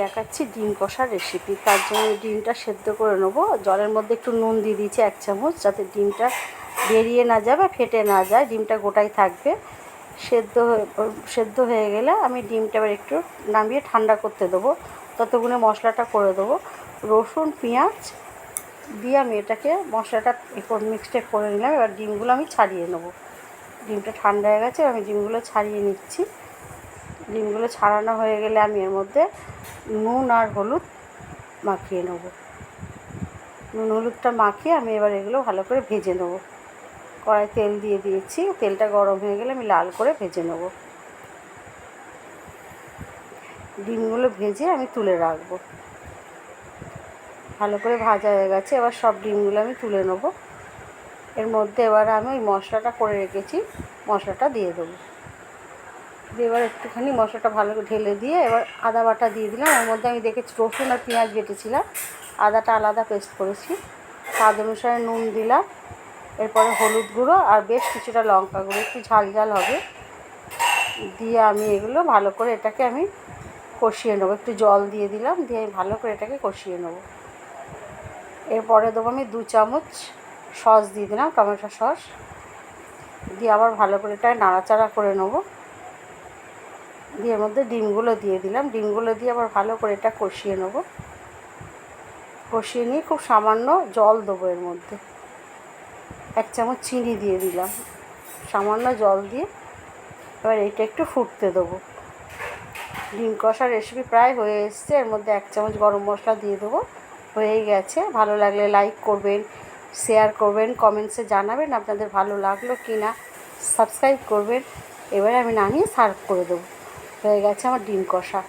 দেখাচ্ছি ডিম কষার রেসিপি তার জন্য ডিমটা সেদ্ধ করে নেব। জলের মধ্যে একটু নুন দিয়ে দিয়েছি এক চামচ, যাতে ডিমটা বেরিয়ে না যায় বা ফেটে না যায়। ডিমটা গোটাই থাকবে। সেদ্ধ সেদ্ধ হয়ে গেলে আমি ডিমটা এবার একটু নামিয়ে ঠান্ডা করতে দেবো। ততক্ষণে মশলাটা করে দেবো। রসুন, পেঁয়াজ দিয়ে আমি এটাকে মশলাটা এরপর মিক্সটা করে নিলাম। এবার ডিমগুলো আমি ছাড়িয়ে নেব। ডিমটা ঠান্ডা হয়ে গেছে আমি ডিমগুলো ছাড়িয়ে নিচ্ছি। ডিমগুলো ছাড়ানো হয়ে গেলে আমি এর মধ্যে নুন আর হলুদ মাখিয়ে নেব। নুন, হলুদটা মাখিয়ে আমি এবার এগুলো ভালো করে ভেজে নেব। কড়াই তেল দিয়ে দিয়েছি, তেলটা গরম হয়ে গেলে আমি লাল করে ভেজে নেব। ডিমগুলো ভেজে আমি তুলে রাখব। ভালো করে ভাজা হয়ে গেছে, এবার সব ডিমগুলো আমি তুলে নেব। এর মধ্যে এবার আমি ওই মশলাটা করে রেখেছি, মশলাটা দিয়ে দেবো। দিয়ে এবার একটুখানি মশলাটা ভালো করে ঢেলে দিয়ে এবার আদা বাটা দিয়ে দিলাম। ওর মধ্যে আমি দেখেছি রসুন আর পেঁয়াজ বেটেছিলাম। আদাটা আলাদা পেস্ট করেছি। স্বাদ অনুসারে নুন দিলাম। এরপরে হলুদ গুঁড়ো আর বেশ কিছুটা লঙ্কা গুঁড়ো। একটু ঝাল ঝাল হবে। দিয়ে আমি এগুলো ভালো করে এটাকে আমি কষিয়ে নেব। একটু জল দিয়ে দিলাম। দিয়ে আমি ভালো করে এটাকে কষিয়ে নেব। এরপরে দেবো আমি দু চামচ সস দিয়ে দিলাম, টমেটো সস। দিয়ে আবার ভালো করে এটা নাড়াচাড়া করে নেব। দিয়ে এর মধ্যে ডিমগুলো দিয়ে দিলাম। ডিমগুলো দিয়ে আবার ভালো করে এটা কষিয়ে নেব। কষিয়ে নিয়ে খুব সামান্য জল দেবো এর মধ্যে। এক চামচ চিনি দিয়ে দিলাম। সামান্য জল দিয়ে এবার এইটা একটু ফুটতে দেবো। ডিম কষার রেসিপি প্রায় হয়ে এসছে। এর মধ্যে এক চামচ গরম মশলা দিয়ে দেবো। হয়েই গেছে। ভালো লাগলে লাইক করবেন শেয়ার করবেন কমেন্টসে জানাবেন আপনাদের ভালো লাগল কি না সাবস্ক্রাইব করবেন। এবারে আমি নামিয়ে সার্ভ করে দেবো। হয়ে গেছে আমার ডিম কষা।